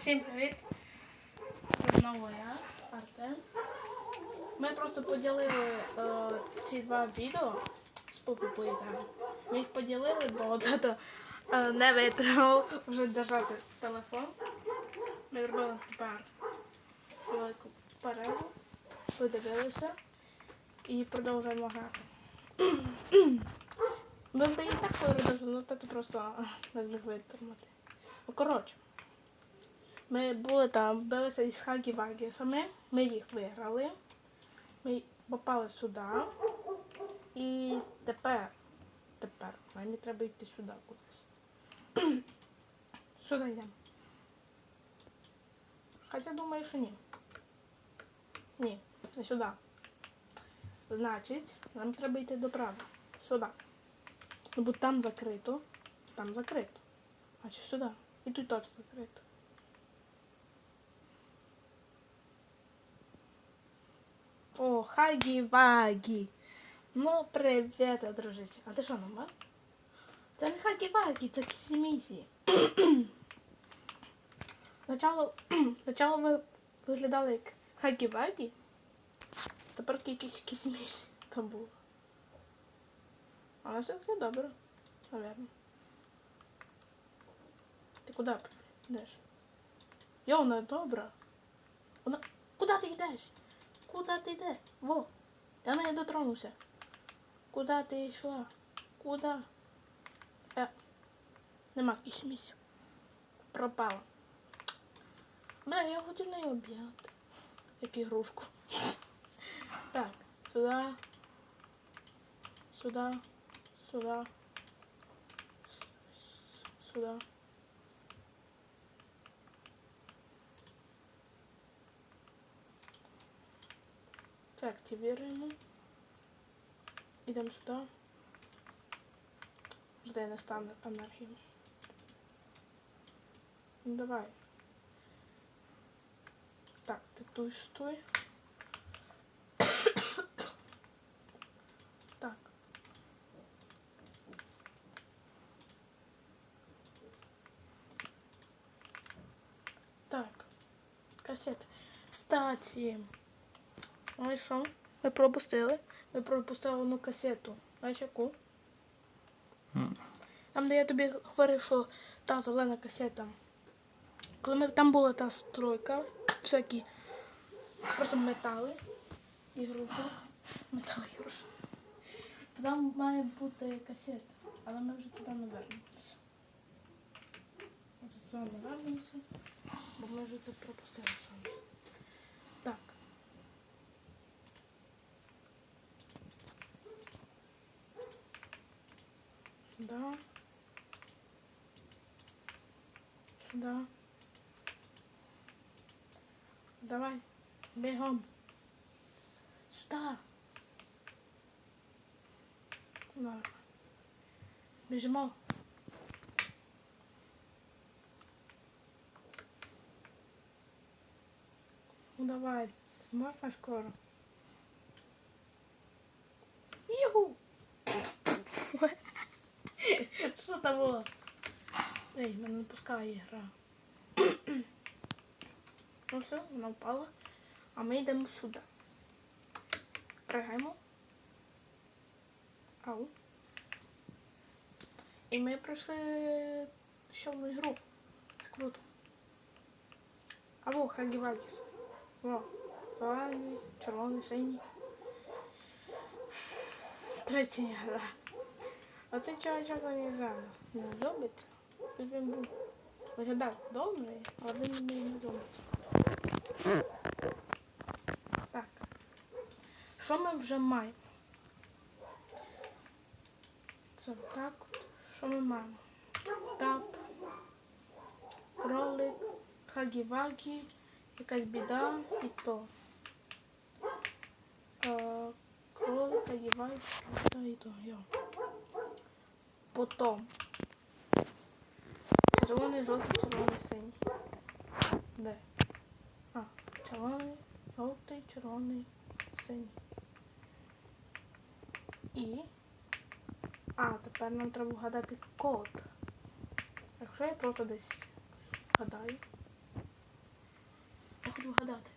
Всім привіт! Знову я, Артем. Ми просто поділили е, ці два відео з Пупі Ми їх поділили, бо тато е, не витримав вже держати телефон. Ми зробили тепер велику перерву, подивилися і продовжуємо грати. Ми б і так продовжили, але тато просто не зміг витримати. Ну, коротше. Ми були там, билися із Хагі Вагісами, ми їх виграли. Ми попали сюди. І тепер, тепер, мені треба йти сюди кудись. Сюди йдемо. Хоча думаю, що ні. Ні, не сюди. Значить, нам треба йти доправо. Сюди. Ну, бо там закрито. Там закрито. А чи сюди? І тут теж закрито. О, Хагі-Вагі. Ну, привіт, дружище. А ти що, номер? Це не Хагі-Вагі, це Кісімісі. Спочатку, спочатку ви виглядали як Хагі-Вагі. Тепер якийсь Кісімісі там було. Але все-таки добре, наверное. Ти куди йдеш? Йо, вона добра. Куда ти йдеш? Во, я не дотронувся. Куда ти йшла? Куда? Е, нема кисмісь. Пропала. Бля, я хотів неї об'яти. Як ігрушку. Так, сюди. Сюди. Сюди. Сюди. Це активируємо. Ідемо сюди. Жди не стане енергії. Ну давай. Так, ти тут стой. так. Так. Касета. Кстати. Ну і що? Ми пропустили. Ми пропустили одну касету. Знаєш яку? Там, де я тобі говорив, що та зелена касета. Коли ми, там була та стройка, всякі просто метали ігрушок. Метали ігрушок. То там має бути касета, але ми вже туди не вернемося. Ми вже туди не вернемося, бо ми вже це пропустили щось. Так. Сюда. Сюда. Давай, бегом. Сюда. Ладно. Біжимо. Ну давай, можна скоро. Що? Ей, мене не пускає гра. ну все, вона впала. А ми йдемо сюди. Пригаємо. Ау. І ми пройшли ще одну ігру. Це круто. Або Хагівагіс. О, зелений, червоний, синій. Третя гра. Оце чувачок не грав. Не любить. Він був виглядав добрий, але він мені не любить. Так. Що ми вже маємо? Це так от. Що ми маємо? Тап, кролик, хагі-вагі, якась біда і то. Е, кролик, хагі-вагі, біда і то. Йо. Потом. Червоний, жовтий, червоний, синій. Де? А, червоний, жовтий, червоний, синій. І. А, тепер нам треба вгадати код. Якщо я просто десь гадаю. Я хочу вгадати.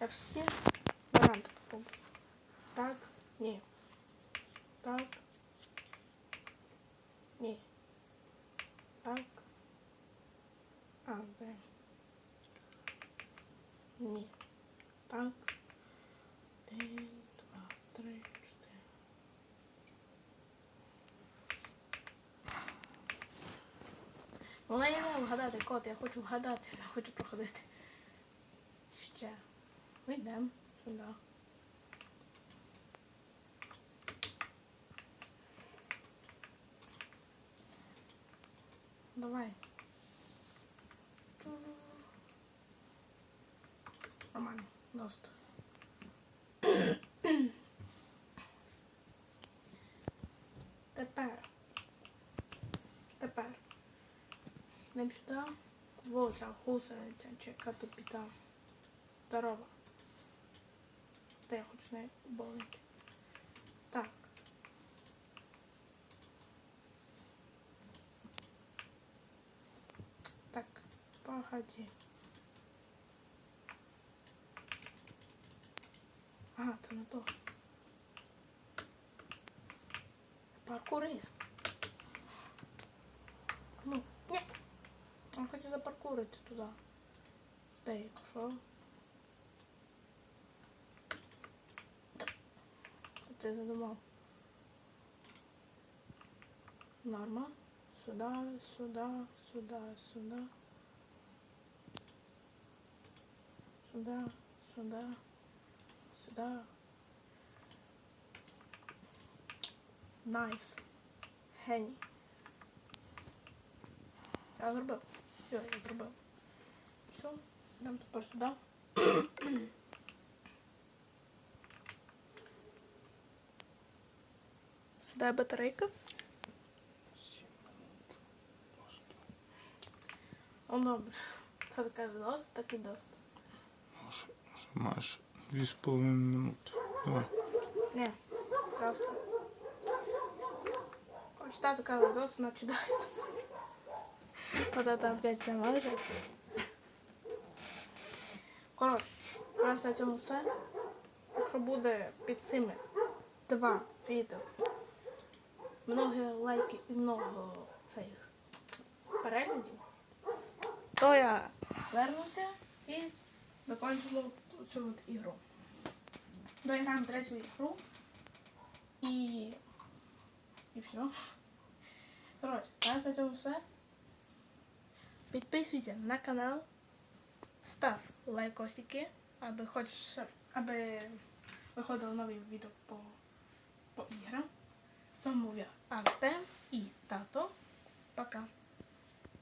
Я всі варіанти попробую. Так, ні. Так. Ні. Так. А, де? Ні. Так. Один, два, три, чотири. Вона я не вгадати код, я хочу вгадати, я хочу проходити. Ще. Ми йдемо сюди. Давай. Нормально, досить. Тепер. Тепер. Ним сюди. Ця гусениця, тут біда. Здорова. Та я хочу неї убавити. Так. Так, погоди. Ага, це не то. Паркурист. Ну, ні. Он хотел паркур хоче запаркурити туди. Де, якщо. Це задумав. Норма. Сюда, сюда, сюда, сюда. Сюда, сюда, сюда. Найс. Геній. Я зробив. Йо, я зробив. Все, йдемо тепер сюди. Сюди батарейка. Ну добре. Та така досить, так і досить. Ще дві з половиною минути. Давай. Ні, просто. Хоч та така досить, значить дасть. Вот это опять не може. Коротше, у нас на цьому все. Якщо буде під цими два відео, много лайків і много цих переглядів, то я вернуся і докончу цю от ігру. Доіграємо третю ігру. І... І все. Коротше, зараз на цьому все. Підписуйся на канал, став лайкосики, аби хоч аби виходило нові відео по, по іграм. Тому я Артем і тато. Пока.